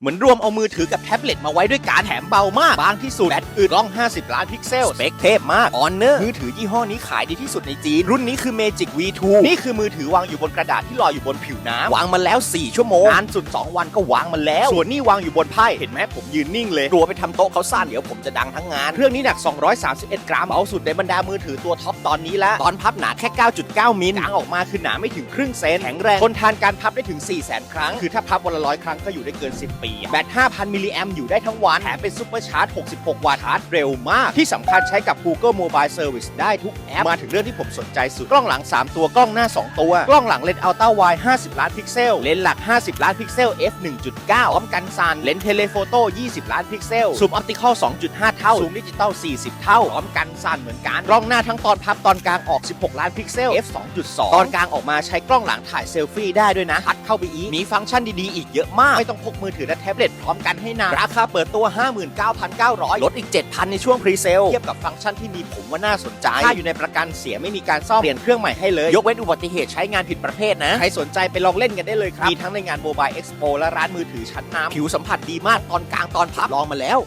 เหมือนรวมเอามือถือกับแท็บเล็ตมาไว้ด้วยการแถมเบามาก บางที่สุดแบตอึดกล้อง 50 ล้านพิกเซล สเปคเทพมาก ออนเนอร์มือถือยี่ห้อนี้ขายดีที่สุดในจีน รุ่นนี้คือ Magic V2 นี่คือมือถือวางอยู่บนกระดาษที่ลอยอยู่บนผิวน้ำวางมาแล้ว 4 ชั่วโมงนานสุด 2 วันก็วางมาแล้ว ส่วนนี่วางอยู่บนไพ่เห็นไหมผมยืนนิ่งเลยกลัวไปทำโต๊ะเขาสั้นเดี๋ยวผมจะดังทั้งงานเครื่องนี้หนัก 231 กรัมเบาสุดในบรรดามือถือตัวท็อปตอนนี้แล้วตอนพับหนาแค่ 9.9 มิลกางออกมาคือหนาไม่ถึงครึ่งเซนแข็งแรงทนทานการพับได้ถึง400,000 ครั้ง คือถ้าพับวันละร้อยครั้งก็อยู่ได้เกิน 10 ปีอะแบต 5,000 มิลลิแอมอยู่ได้ทั้งวัน แถมเป็นซุปเปอร์ชาร์จ 66 วัตต์ชาร์จเร็วมาก ที่สำคัญใช้กับ Google Mobile Service ได้ทุกแอป มาถึงเรื่องที่ผมสนใจสุด กล้องหลัง 3 ตัว กล้องหน้า 2 ตัว กล้องหลังเลนส์อัลตร้าไวด์50 ล้านพิกเซล เลนส์หลัก 50 ล้านพิกเซล f 1.9พร้อมกันสัน เลนส์เทเลโฟโต้ 20 ล้านพิกเซล ซูมออปติคอล 2.5 เท่า ซูมดิจิตอล 40 เท่า พร้อมกันสันเหมือนกัน กล้องหน้าทั้งตอนพับตอนกลางออก 16 ล้านพิกเซล f 2.2 ตอนกลางออกมาใช้กล้องหลังถ่ายเซลฟี่ได้ด้วยนะพัดเข้าไปอีกมีฟังก์ชันดีๆอีกเยอะมากไม่ต้องพกมือถือและแท็บเล็ตพร้อมกันให้นานราคาเปิดตัว 59,900 ลดอีก 7,000 ในช่วงพรีเซลเทียบกับฟังก์ชันที่มีผมว่าน่าสนใจ ถ้าอยู่ในประกันเสียไม่มีการซ่อมเปลี่ยนเครื่องใหม่ให้เลย ยกเว้นอุบัติเหตุใช้งานผิดประเภทนะ ใครสนใจไปลองเล่นกันได้เลยครับ มีทั้งในงานโมบายเอ็กซ์โปและร้านมือถือชั้นนำผิวสัมผัสดีมากตอนกลางตอนพับลองมาแล้ว